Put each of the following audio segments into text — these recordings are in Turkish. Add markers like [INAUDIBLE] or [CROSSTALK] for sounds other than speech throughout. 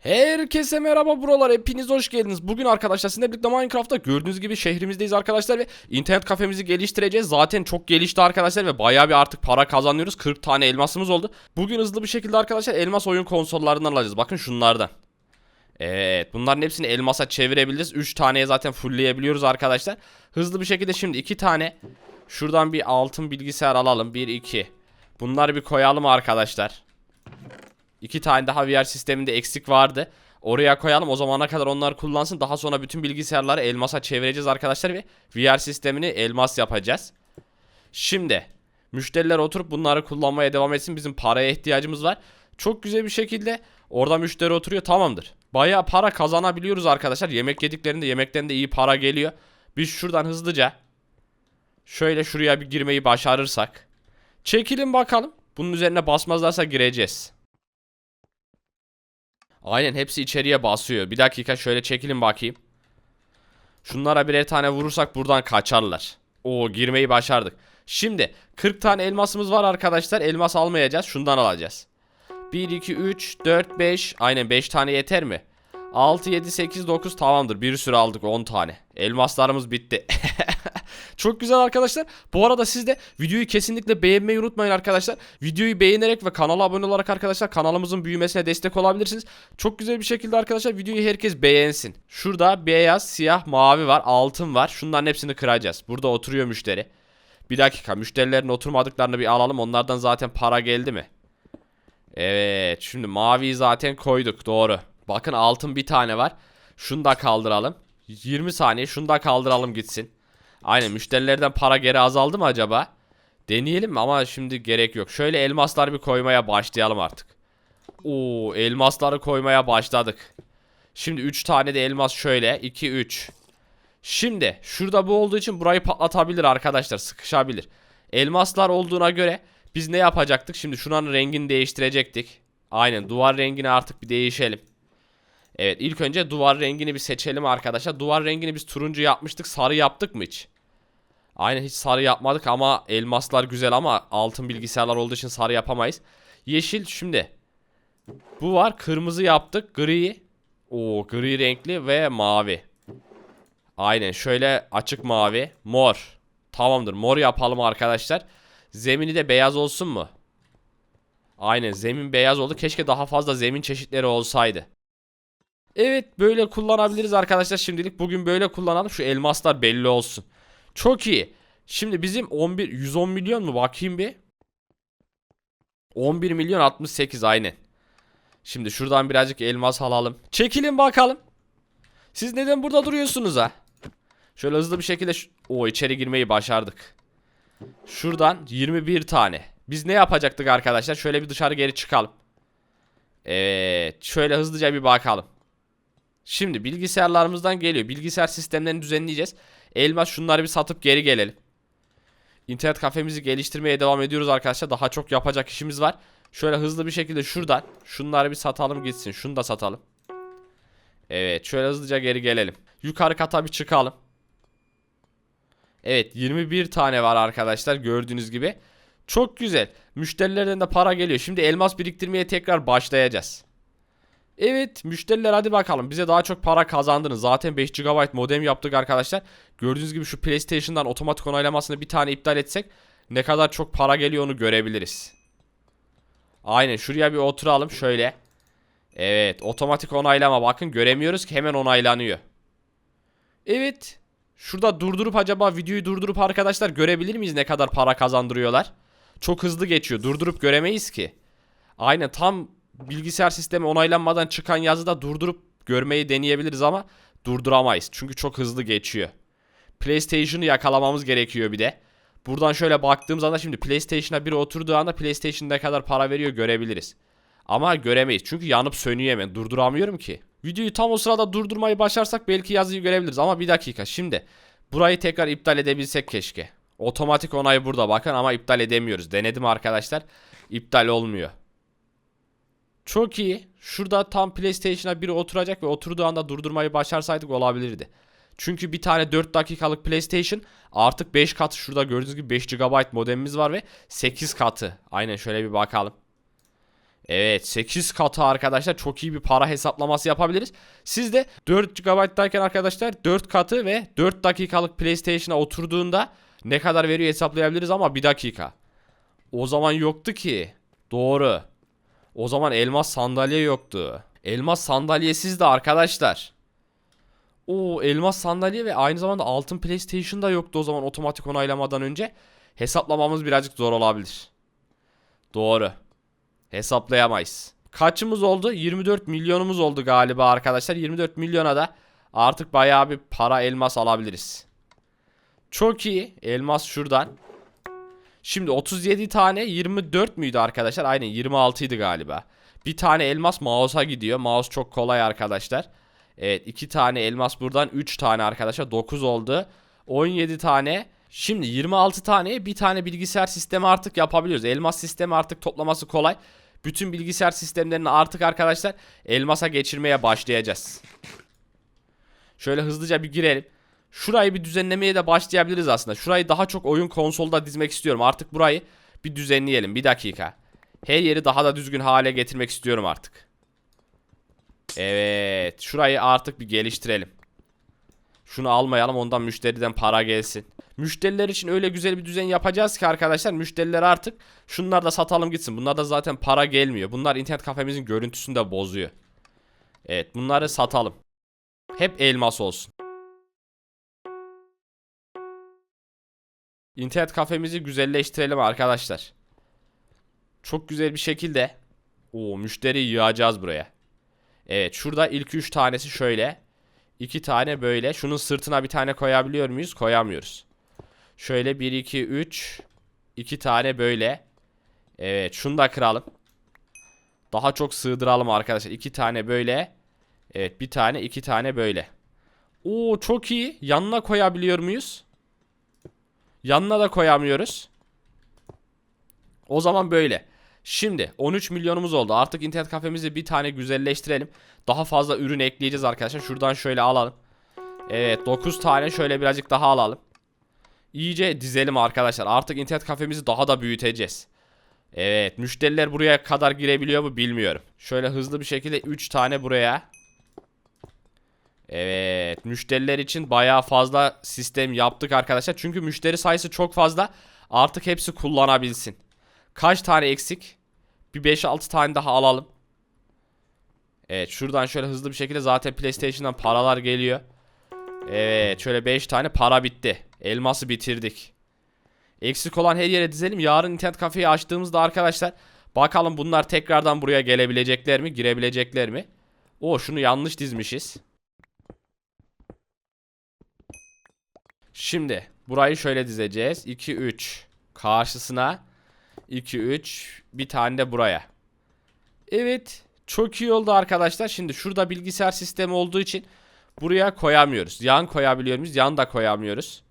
Herkese merhaba buralar hepiniz hoş geldiniz. Bugün arkadaşlar sizinle birlikte Minecraft'ta gördüğünüz gibi şehrimizdeyiz arkadaşlar ve internet kafemizi geliştireceğiz. Zaten çok gelişti arkadaşlar ve bayağı bir artık para kazanıyoruz. 40 tane elmasımız oldu. Bugün hızlı bir şekilde arkadaşlar elmas oyun konsollarından alacağız. Bakın şunlardan. Evet bunların hepsini elmasa çevirebiliriz. 3 taneye zaten fullleyebiliyoruz arkadaşlar. Hızlı bir şekilde şimdi 2 tane şuradan bir altın bilgisayar alalım. 1 2. Bunları bir koyalım arkadaşlar. İki tane daha VR sisteminde eksik vardı. Oraya koyalım o zamana kadar onlar kullansın. Daha sonra bütün bilgisayarları elmasa çevireceğiz arkadaşlar ve VR sistemini elmas yapacağız. Şimdi müşteriler oturup bunları kullanmaya devam etsin. Bizim paraya ihtiyacımız var. Çok güzel bir şekilde orada müşteri oturuyor tamamdır. Bayağı para kazanabiliyoruz arkadaşlar. Yemek yediklerinde yemekten de iyi para geliyor. Biz şuradan hızlıca şöyle şuraya bir girmeyi başarırsak. Çekilin bakalım. Bunun üzerine basmazlarsa gireceğiz. Aynen hepsi içeriye basıyor. Bir dakika şöyle çekilin bakayım. Şunlara birer tane vurursak buradan kaçarlar. Oo girmeyi başardık. Şimdi 40 tane elmasımız var arkadaşlar. Elmas almayacağız. Şundan alacağız. 1, 2, 3, 4, 5. Aynen 5 tane yeter mi? 6, 7, 8, 9 tamamdır. Bir sürü aldık 10 tane. Elmaslarımız bitti. [LAUGHS] Çok güzel arkadaşlar. Bu arada siz de videoyu kesinlikle beğenmeyi unutmayın arkadaşlar. Videoyu beğenerek ve kanala abone olarak arkadaşlar kanalımızın büyümesine destek olabilirsiniz. Çok güzel bir şekilde arkadaşlar videoyu herkes beğensin. Şurada beyaz, siyah, mavi var, altın var. Şunların hepsini kıracağız. Burada oturuyor müşteri. Bir dakika müşterilerin oturmadıklarını bir alalım. Onlardan zaten para geldi mi? Evet şimdi maviyi zaten koyduk doğru. Bakın altın bir tane var. Şunu da kaldıralım. 20 saniye şunu da kaldıralım gitsin. Aynen müşterilerden para geri azaldı mı acaba? Deneyelim mi ama şimdi gerek yok. Şöyle elmaslar bir koymaya başlayalım artık. Oo elmasları koymaya başladık. Şimdi 3 tane de elmas şöyle. 2 3. Şimdi şurada bu olduğu için burayı patlatabilir arkadaşlar. Sıkışabilir. Elmaslar olduğuna göre biz ne yapacaktık? Şimdi şuranın rengini değiştirecektik. Aynen duvar rengini artık bir değişelim. Evet ilk önce duvar rengini bir seçelim arkadaşlar. Duvar rengini biz turuncu yapmıştık. Sarı yaptık mı hiç? Aynen hiç sarı yapmadık ama elmaslar güzel ama altın bilgisayarlar olduğu için sarı yapamayız. Yeşil şimdi. Bu var. Kırmızı yaptık. Gri. Oo gri renkli ve mavi. Aynen şöyle açık mavi. Mor. Tamamdır. Mor yapalım arkadaşlar. Zemini de beyaz olsun mu? Aynen zemin beyaz oldu. Keşke daha fazla zemin çeşitleri olsaydı. Evet böyle kullanabiliriz arkadaşlar şimdilik. Bugün böyle kullanalım. Şu elmaslar belli olsun. Çok iyi. Şimdi bizim 11 110 milyon mu bakayım bir. 11 milyon 68 aynen. Şimdi şuradan birazcık elmas alalım. Çekilin bakalım. Siz neden burada duruyorsunuz ha? Şöyle hızlı bir şekilde o içeri girmeyi başardık. Şuradan 21 tane. Biz ne yapacaktık arkadaşlar? Şöyle bir dışarı geri çıkalım. Evet, şöyle hızlıca bir bakalım. Şimdi bilgisayarlarımızdan geliyor. Bilgisayar sistemlerini düzenleyeceğiz. Elmas şunları bir satıp geri gelelim. İnternet kafemizi geliştirmeye devam ediyoruz arkadaşlar. Daha çok yapacak işimiz var. Şöyle hızlı bir şekilde şuradan şunları bir satalım gitsin. Şunu da satalım. Evet şöyle hızlıca geri gelelim. Yukarı kata bir çıkalım. Evet 21 tane var arkadaşlar gördüğünüz gibi. Çok güzel. Müşterilerden de para geliyor. Şimdi elmas biriktirmeye tekrar başlayacağız. Evet müşteriler hadi bakalım bize daha çok para kazandınız. Zaten 5 GB modem yaptık arkadaşlar. Gördüğünüz gibi şu PlayStation'dan otomatik onaylamasını bir tane iptal etsek ne kadar çok para geliyor onu görebiliriz. Aynen şuraya bir oturalım şöyle. Evet otomatik onaylama bakın göremiyoruz ki hemen onaylanıyor. Evet. Şurada durdurup acaba videoyu durdurup arkadaşlar görebilir miyiz ne kadar para kazandırıyorlar? Çok hızlı geçiyor. Durdurup göremeyiz ki. Aynen tam bilgisayar sistemi onaylanmadan çıkan yazıda durdurup görmeyi deneyebiliriz ama durduramayız. Çünkü çok hızlı geçiyor. PlayStation'ı yakalamamız gerekiyor bir de. Buradan şöyle baktığımız anda şimdi PlayStation'a biri oturduğu anda PlayStation ne kadar para veriyor görebiliriz. Ama göremeyiz çünkü yanıp sönüyor hemen. Durduramıyorum ki. Videoyu tam o sırada durdurmayı başarsak belki yazıyı görebiliriz ama bir dakika şimdi. Burayı tekrar iptal edebilsek keşke. Otomatik onay burada bakın ama iptal edemiyoruz. Denedim arkadaşlar. İptal olmuyor. Çok iyi. Şurada tam PlayStation'a biri oturacak ve oturduğu anda durdurmayı başarsaydık olabilirdi. Çünkü bir tane 4 dakikalık PlayStation artık 5 katı şurada gördüğünüz gibi 5 GB modemimiz var ve 8 katı. Aynen şöyle bir bakalım. Evet 8 katı arkadaşlar çok iyi bir para hesaplaması yapabiliriz. Siz de 4 GB'dayken arkadaşlar 4 katı ve 4 dakikalık PlayStation'a oturduğunda ne kadar veriyor hesaplayabiliriz ama bir dakika. O zaman yoktu ki. Doğru. O zaman elmas sandalye yoktu. Elmas sandalyesiz de arkadaşlar. Oo elmas sandalye ve aynı zamanda altın PlayStation da yoktu o zaman otomatik onaylamadan önce. Hesaplamamız birazcık zor olabilir. Doğru. Hesaplayamayız. Kaçımız oldu? 24 milyonumuz oldu galiba arkadaşlar. 24 milyona da artık bayağı bir para elmas alabiliriz. Çok iyi. Elmas şuradan. Şimdi 37 tane 24 müydü arkadaşlar? Aynen 26 idi galiba. Bir tane elmas mouse'a gidiyor. Mouse çok kolay arkadaşlar. Evet 2 tane elmas buradan 3 tane arkadaşlar 9 oldu. 17 tane. Şimdi 26 taneye bir tane bilgisayar sistemi artık yapabiliyoruz. Elmas sistemi artık toplaması kolay. Bütün bilgisayar sistemlerini artık arkadaşlar elmasa geçirmeye başlayacağız. Şöyle hızlıca bir girelim. Şurayı bir düzenlemeye de başlayabiliriz aslında. Şurayı daha çok oyun konsolda dizmek istiyorum. Artık burayı bir düzenleyelim. Bir dakika. Her yeri daha da düzgün hale getirmek istiyorum artık. Evet. Şurayı artık bir geliştirelim. Şunu almayalım ondan müşteriden para gelsin. Müşteriler için öyle güzel bir düzen yapacağız ki arkadaşlar müşteriler artık şunlar da satalım gitsin. Bunlar da zaten para gelmiyor. Bunlar internet kafemizin görüntüsünü de bozuyor. Evet bunları satalım. Hep elmas olsun. İnternet kafemizi güzelleştirelim arkadaşlar. Çok güzel bir şekilde. O müşteri yığacağız buraya. Evet şurada ilk 3 tanesi şöyle. 2 tane böyle. Şunun sırtına bir tane koyabiliyor muyuz? Koyamıyoruz. Şöyle 1 2 3 2 tane böyle. Evet şunu da kıralım. Daha çok sığdıralım arkadaşlar. 2 tane böyle. Evet bir tane 2 tane böyle. Oo çok iyi. Yanına koyabiliyor muyuz? Yanına da koyamıyoruz. O zaman böyle. Şimdi 13 milyonumuz oldu. Artık internet kafemizi bir tane güzelleştirelim. Daha fazla ürün ekleyeceğiz arkadaşlar. Şuradan şöyle alalım. Evet 9 tane şöyle birazcık daha alalım. İyice dizelim arkadaşlar. Artık internet kafemizi daha da büyüteceğiz. Evet müşteriler buraya kadar girebiliyor mu bilmiyorum. Şöyle hızlı bir şekilde 3 tane buraya. Evet müşteriler için bayağı fazla sistem yaptık arkadaşlar. Çünkü müşteri sayısı çok fazla. Artık hepsi kullanabilsin. Kaç tane eksik? Bir 5-6 tane daha alalım. Evet şuradan şöyle hızlı bir şekilde zaten PlayStation'dan paralar geliyor. Evet şöyle 5 tane para bitti. Elması bitirdik. Eksik olan her yere dizelim. Yarın internet kafeyi açtığımızda arkadaşlar bakalım bunlar tekrardan buraya gelebilecekler mi? Girebilecekler mi? O şunu yanlış dizmişiz. Şimdi burayı şöyle dizeceğiz. 2 3 karşısına 2 3 bir tane de buraya. Evet, çok iyi oldu arkadaşlar. Şimdi şurada bilgisayar sistemi olduğu için buraya koyamıyoruz. Yan koyabiliyor muyuz? Yan da koyamıyoruz.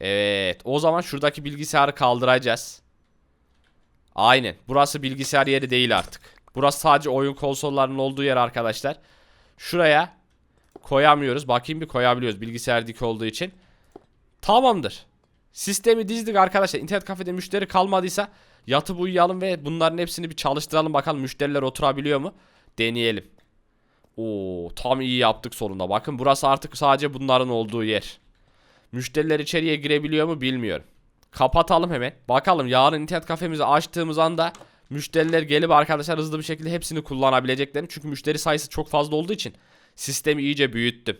Evet, o zaman şuradaki bilgisayarı kaldıracağız. Aynen. Burası bilgisayar yeri değil artık. Burası sadece oyun konsollarının olduğu yer arkadaşlar. Şuraya koyamıyoruz. Bakayım bir koyabiliyoruz bilgisayar dik olduğu için. Tamamdır. Sistemi dizdik arkadaşlar. İnternet kafede müşteri kalmadıysa yatıp uyuyalım ve bunların hepsini bir çalıştıralım bakalım müşteriler oturabiliyor mu? Deneyelim. Oo, tam iyi yaptık sonunda. Bakın burası artık sadece bunların olduğu yer. Müşteriler içeriye girebiliyor mu bilmiyorum. Kapatalım hemen. Bakalım yarın internet kafemizi açtığımız anda müşteriler gelip arkadaşlar hızlı bir şekilde hepsini kullanabileceklerini. Çünkü müşteri sayısı çok fazla olduğu için sistemi iyice büyüttüm.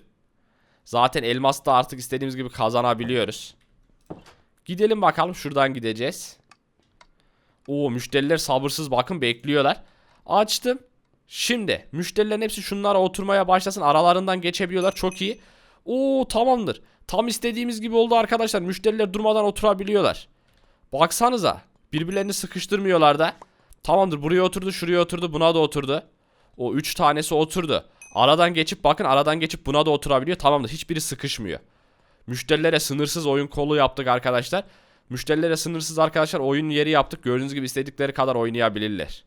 Zaten elmas da artık istediğimiz gibi kazanabiliyoruz. Gidelim bakalım şuradan gideceğiz. Oo müşteriler sabırsız bakın bekliyorlar. Açtım. Şimdi müşterilerin hepsi şunlara oturmaya başlasın. Aralarından geçebiliyorlar. Çok iyi. Oo tamamdır. Tam istediğimiz gibi oldu arkadaşlar. Müşteriler durmadan oturabiliyorlar. Baksanıza. Birbirlerini sıkıştırmıyorlar da. Tamamdır. Buraya oturdu, şuraya oturdu, buna da oturdu. O 3 tanesi oturdu. Aradan geçip bakın aradan geçip buna da oturabiliyor. Tamamdır. Hiçbiri sıkışmıyor. Müşterilere sınırsız oyun kolu yaptık arkadaşlar. Müşterilere sınırsız arkadaşlar oyun yeri yaptık. Gördüğünüz gibi istedikleri kadar oynayabilirler.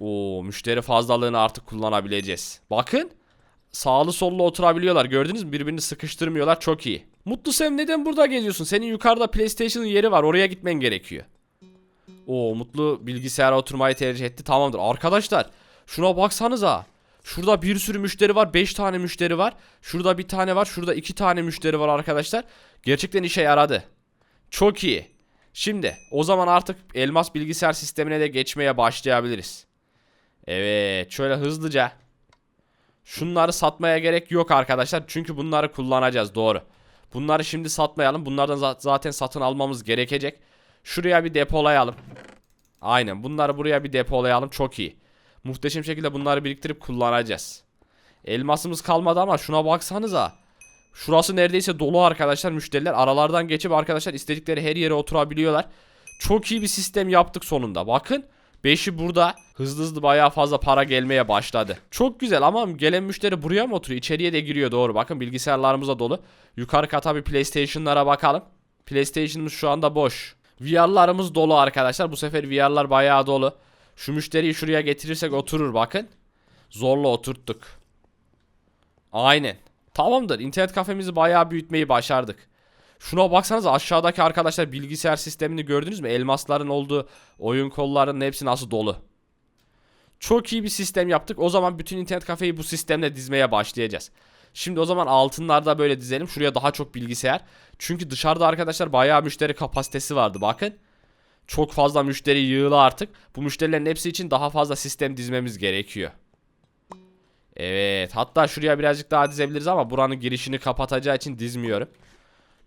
Oo müşteri fazlalığını artık kullanabileceğiz. Bakın. Sağlı sollu oturabiliyorlar. Gördünüz mü? Birbirini sıkıştırmıyorlar. Çok iyi. Mutlu Sem neden burada geziyorsun? Senin yukarıda PlayStation'ın yeri var. Oraya gitmen gerekiyor. O Mutlu bilgisayara oturmayı tercih etti. Tamamdır. Arkadaşlar şuna baksanıza. Şurada bir sürü müşteri var. 5 tane müşteri var. Şurada bir tane var. Şurada 2 tane müşteri var arkadaşlar. Gerçekten işe yaradı. Çok iyi. Şimdi o zaman artık elmas bilgisayar sistemine de geçmeye başlayabiliriz. Evet şöyle hızlıca. Şunları satmaya gerek yok arkadaşlar. Çünkü bunları kullanacağız doğru. Bunları şimdi satmayalım. Bunlardan za- zaten satın almamız gerekecek. Şuraya bir depolayalım. Aynen bunları buraya bir depolayalım. Çok iyi. Muhteşem şekilde bunları biriktirip kullanacağız. Elmasımız kalmadı ama şuna baksanıza. Şurası neredeyse dolu arkadaşlar müşteriler. Aralardan geçip arkadaşlar istedikleri her yere oturabiliyorlar. Çok iyi bir sistem yaptık sonunda. Bakın 5'i burada. Hızlı hızlı bayağı fazla para gelmeye başladı. Çok güzel ama gelen müşteri buraya mı oturuyor? İçeriye de giriyor doğru. Bakın bilgisayarlarımız da dolu. Yukarı kata bir PlayStation'lara bakalım. PlayStation'ımız şu anda boş. VR'larımız dolu arkadaşlar. Bu sefer VR'lar bayağı dolu. Şu müşteriyi şuraya getirirsek oturur bakın. Zorla oturttuk. Aynen. Tamamdır. İnternet kafemizi bayağı büyütmeyi başardık. Şuna baksanıza aşağıdaki arkadaşlar bilgisayar sistemini gördünüz mü? Elmasların olduğu oyun kollarının hepsi nasıl dolu. Çok iyi bir sistem yaptık. O zaman bütün internet kafeyi bu sistemle dizmeye başlayacağız. Şimdi o zaman altınlarda böyle dizelim. Şuraya daha çok bilgisayar. Çünkü dışarıda arkadaşlar bayağı müşteri kapasitesi vardı. Bakın. Çok fazla müşteri yığılı artık. Bu müşterilerin hepsi için daha fazla sistem dizmemiz gerekiyor. Evet. Hatta şuraya birazcık daha dizebiliriz ama buranın girişini kapatacağı için dizmiyorum.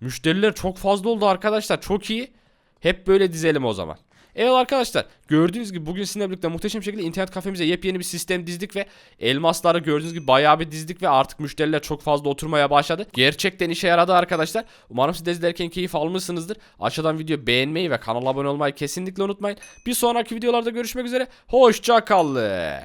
Müşteriler çok fazla oldu arkadaşlar. Çok iyi. Hep böyle dizelim o zaman. Evet arkadaşlar gördüğünüz gibi bugün sizinle birlikte muhteşem şekilde internet kafemize yepyeni bir sistem dizdik ve elmasları gördüğünüz gibi bayağı bir dizdik ve artık müşteriler çok fazla oturmaya başladı. Gerçekten işe yaradı arkadaşlar. Umarım siz de izlerken keyif almışsınızdır. Aşağıdan video beğenmeyi ve kanala abone olmayı kesinlikle unutmayın. Bir sonraki videolarda görüşmek üzere. Hoşça kalın.